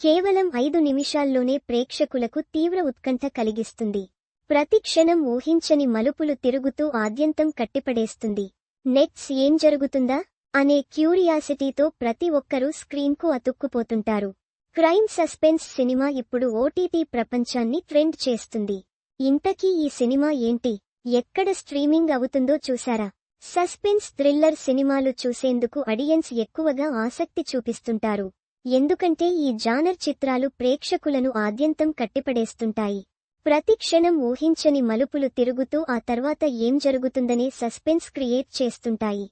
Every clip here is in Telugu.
కేవలం ఐదు నిమిషాల్లోనే ప్రేక్షకులకు తీవ్ర ఉత్కంఠ కలిగిస్తుంది. ప్రతి క్షణం ఊహించని మలుపులు తిరుగుతూ ఆద్యంతం కట్టిపడేస్తుంది. నెక్స్ ఏం జరుగుతుందా? అనే క్యూరియాసిటీతో ప్రతి ఒక్కరూ స్క్రీన్కు అతుక్కుపోతుంటారు. క్రైమ్ సస్పెన్స్ సినిమా ఇప్పుడు ఓటీటీ ప్రపంచాన్ని ట్రెండ్ చేస్తుంది. ఇంతకీ ఈ సినిమా ఏంటి? ఎక్కడ స్ట్రీమింగ్ అవుతుందో చూసారా సస్పెన్స్ థ్రిల్లర్ సినిమాలు చూసేందుకు అడియన్స్ ఎక్కువగా ఆసక్తి చూపిస్తుంటారు. ఎందుకంటే ఈ జానర్ చిత్రాలు ప్రేక్షకులను ఆద్యంతం కట్టిపడేస్తుంటాయి. ప్రతి క్షణం ఊహించని మలుపులు తిరుగుతూ ఆ తర్వాత ఏం జరుగుతుందనే సస్పెన్స్ క్రియేట్ చేస్తుంటాయి.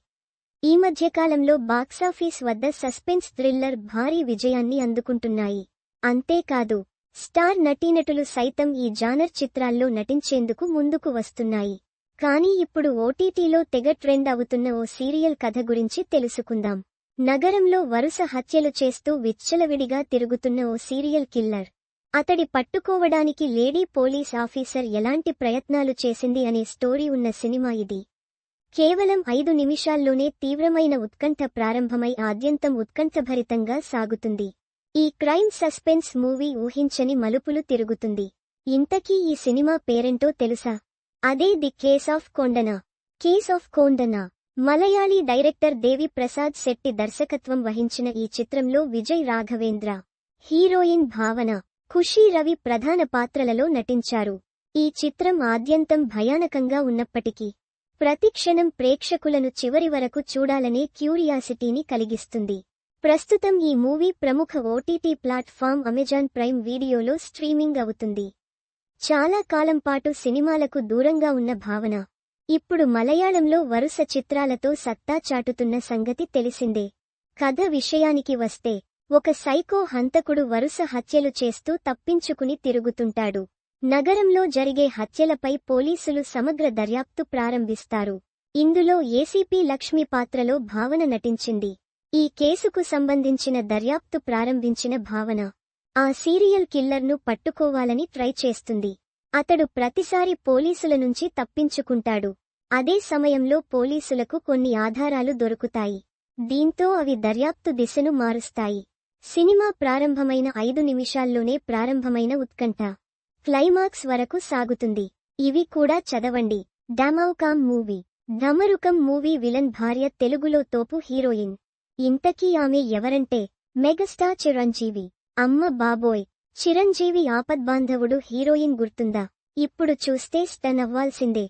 ఈ మధ్యకాలంలో బాక్సాఫీస్ వద్ద సస్పెన్స్ థ్రిల్లర్ భారీ విజయాన్ని అందుకుంటున్నాయి. అంతేకాదు స్టార్ నటీనటులు సైతం ఈ జానర్ చిత్రాల్లో నటించేందుకు ముందుకు వస్తున్నాయి. కానీ ఇప్పుడు ఓటీటీలో తెగ ట్రెండ్ అవుతున్న ఓ సీరియల్ కథ గురించి తెలుసుకుందాం. నగరంలో వరుస హత్యలు చేస్తూ విచ్చలవిడిగా తిరుగుతున్న ఓ సీరియల్ కిల్లర్. అతడి పట్టుకోవడానికి లేడీ పోలీస్ ఆఫీసర్ ఎలాంటి ప్రయత్నాలు చేసింది అనే స్టోరీ ఉన్న సినిమా ఇది. కేవలం ఐదు నిమిషాల్లోనే తీవ్రమైన ఉత్కంఠ ప్రారంభమై ఆద్యంతం ఉత్కంఠభరితంగా సాగుతుంది. ఈ క్రైమ్ సస్పెన్స్ మూవీ ఊహించని మలుపులు తిరుగుతుంది. ఇంతకీ ఈ సినిమా పేరెంటో తెలుసా? అదే the case of Kondana? Case of Kondana? Malayali director Devi Prasad Shetty దర్శకత్వం వహించిన ఈ చిత్రంలో విజయ్ రాఘవేంద్ర హీరోయిన్ భావన ఖుషీ రవి ప్రధాన పాత్రలలో నటించారు. ఈ చిత్రం ఆద్యంతం భయానకంగా ఉన్నప్పటికీ ప్రతి క్షణం ప్రేక్షకులను చివరి వరకు చూడాలనే క్యూరియాసిటీని కలిగిస్తుంది. ప్రస్తుతం ఈ మూవీ ప్రముఖ ఓటీటీ ప్లాట్ఫామ్ అమెజాన్ ప్రైమ్ వీడియోలో స్ట్రీమింగ్ అవుతుంది. చాలా కాలం పాటు సినిమాలకు దూరంగా ఉన్న భావన ఇప్పుడు మలయాళంలో వరుస చిత్రాలతో సత్తా చాటుతున్న సంగతి తెలిసిందే. కథ విషయానికి వస్తే ఒక సైకో హంతకుడు వరుస హత్యలు చేస్తూ తప్పించుకుని తిరుగుతుంటాడు. నగరంలో జరిగే హత్యలపై పోలీసులు సమగ్ర దర్యాప్తు ప్రారంభిస్తారు. ఇందులో ఏసీపీ లక్ష్మి పాత్రలో భావన నటించింది. ఈ కేసుకు సంబంధించిన దర్యాప్తు ప్రారంభించిన భావన ఆ సీరియల్ కిల్లర్ను పట్టుకోవాలని ట్రై చేస్తుంది. అతడు ప్రతిసారి పోలీసుల నుంచి తప్పించుకుంటాడు. అదే సమయంలో పోలీసులకు కొన్ని ఆధారాలు దొరుకుతాయి. దీంతో అవి దర్యాప్తు దిశను మారుస్తాయి. సినిమా ప్రారంభమైన ఐదు నిమిషాల్లోనే ప్రారంభమైన ఉత్కంఠ. క్లైమాక్స్ వరకు సాగుతుంది. ఇవి కూడా చదవండి. Damarukam movie. Damarukam movie villain భార్య తెలుగులో తోపు హీరోయిన్. ఇంతకీ ఆమె ఎవరంటే? మెగాస్టార్ చిరంజీవి. అమ్మ బాబోయ్. చిరంజీవి ఆపద్బాంధవుడు హీరోయిన్ గుర్తుందా? ఇప్పుడు చూస్తే స్టన్ అవ్వాల్సిందే.